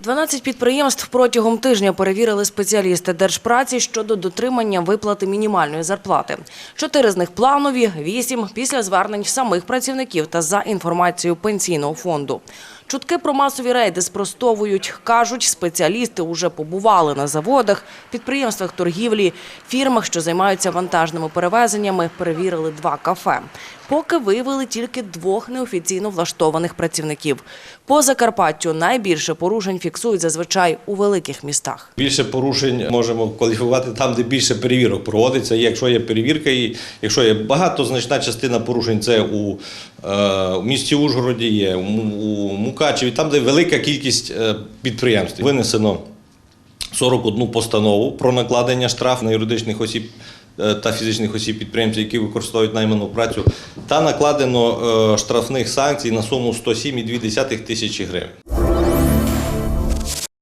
12 підприємств протягом тижня перевірили спеціалісти держпраці щодо дотримання виплати мінімальної зарплати. Чотири з них планові, вісім після звернень самих працівників та за інформацією пенсійного фонду. Чутки про масові рейди спростовують. Кажуть, спеціалісти уже побували на заводах, підприємствах торгівлі, фірмах, що займаються вантажними перевезеннями, перевірили два кафе. Поки виявили тільки двох неофіційно влаштованих працівників. По Закарпаттю найбільше порушень фіксують зазвичай у великих містах. Більше порушень можемо кваліфікувати там, де більше перевірок проводиться. Якщо є перевірка, і якщо є багато, значна частина порушень це у, е, у місті Ужгороді, є у, Мукачеві, там, де велика кількість е, підприємств. Винесено 41 постанову про накладення штраф на юридичних осіб е, та фізичних осіб підприємців, які використовують найману працю, та накладено е, штрафних санкцій на суму 107,2 тисячі гривень.